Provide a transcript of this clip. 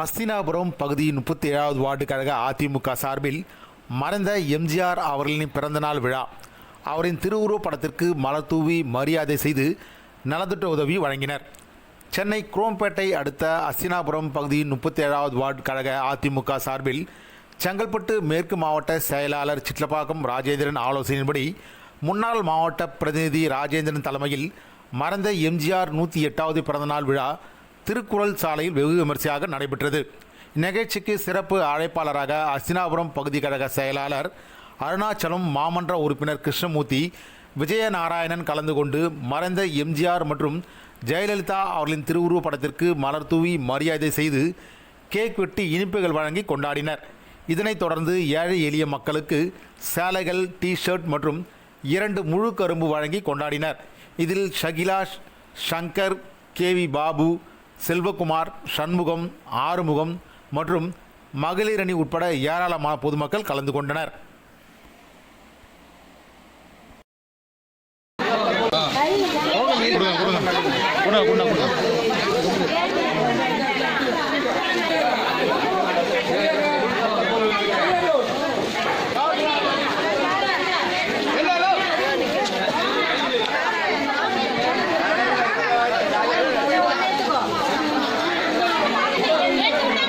அஸ்தினாபுரம் பகுதி முப்பத்தி ஏழாவது வார்டு கழக அதிமுக சார்பில் மறைந்த எம்ஜிஆர் அவர்களின் பிறந்தநாள் விழா. அவரின் திருவுருவப் படத்திற்கு மலர்தூவி மரியாதை செய்து நலத்திட்ட உதவி வழங்கினர். சென்னை குரோம்பேட்டை அடுத்த அஸ்தினாபுரம் பகுதியின் முப்பத்தி ஏழாவது வார்டு கழக அதிமுக சார்பில் செங்கல்பட்டு மேற்கு மாவட்ட செயலாளர் சிட்லப்பாக்கம் ராஜேந்திரன் ஆலோசனையின்படி முன்னாள் மாவட்ட பிரதிநிதி ராஜேந்திரன் தலைமையில் மறைந்த எம்ஜிஆர் நூற்றி எட்டாவது பிறந்தநாள் விழா திருக்குறள் சாலையில் வெகு விமர்சையாக நடைபெற்றது. நிகழ்ச்சிக்கு சிறப்பு அழைப்பாளராக அஸ்தினாபுரம் பகுதி கழக செயலாளர் அருணாச்சலம் மாமன்ற உறுப்பினர் கிருஷ்ணமூர்த்தி விஜயநாராயணன் கலந்து கொண்டு மறைந்த எம்ஜிஆர் மற்றும் ஜெயலலிதா அவர்களின் திருவுருவ படத்திற்கு மலர் தூவி மரியாதை செய்து கேக் வெட்டி இனிப்புகள் வழங்கி கொண்டாடினர். இதனைத் தொடர்ந்து ஏழை எளிய மக்களுக்கு சேலைகள் டி ஷர்ட் மற்றும் இரண்டு முழு கரும்பு வழங்கி கொண்டாடினர். இதில் ஷகிலா ஷங்கர் கேவி பாபு செல்வகுமார் சண்முகம் ஆறுமுகம் மற்றும் மகளிர் அணி உட்பட ஏராளமான பொதுமக்கள் கலந்து கொண்டனர்.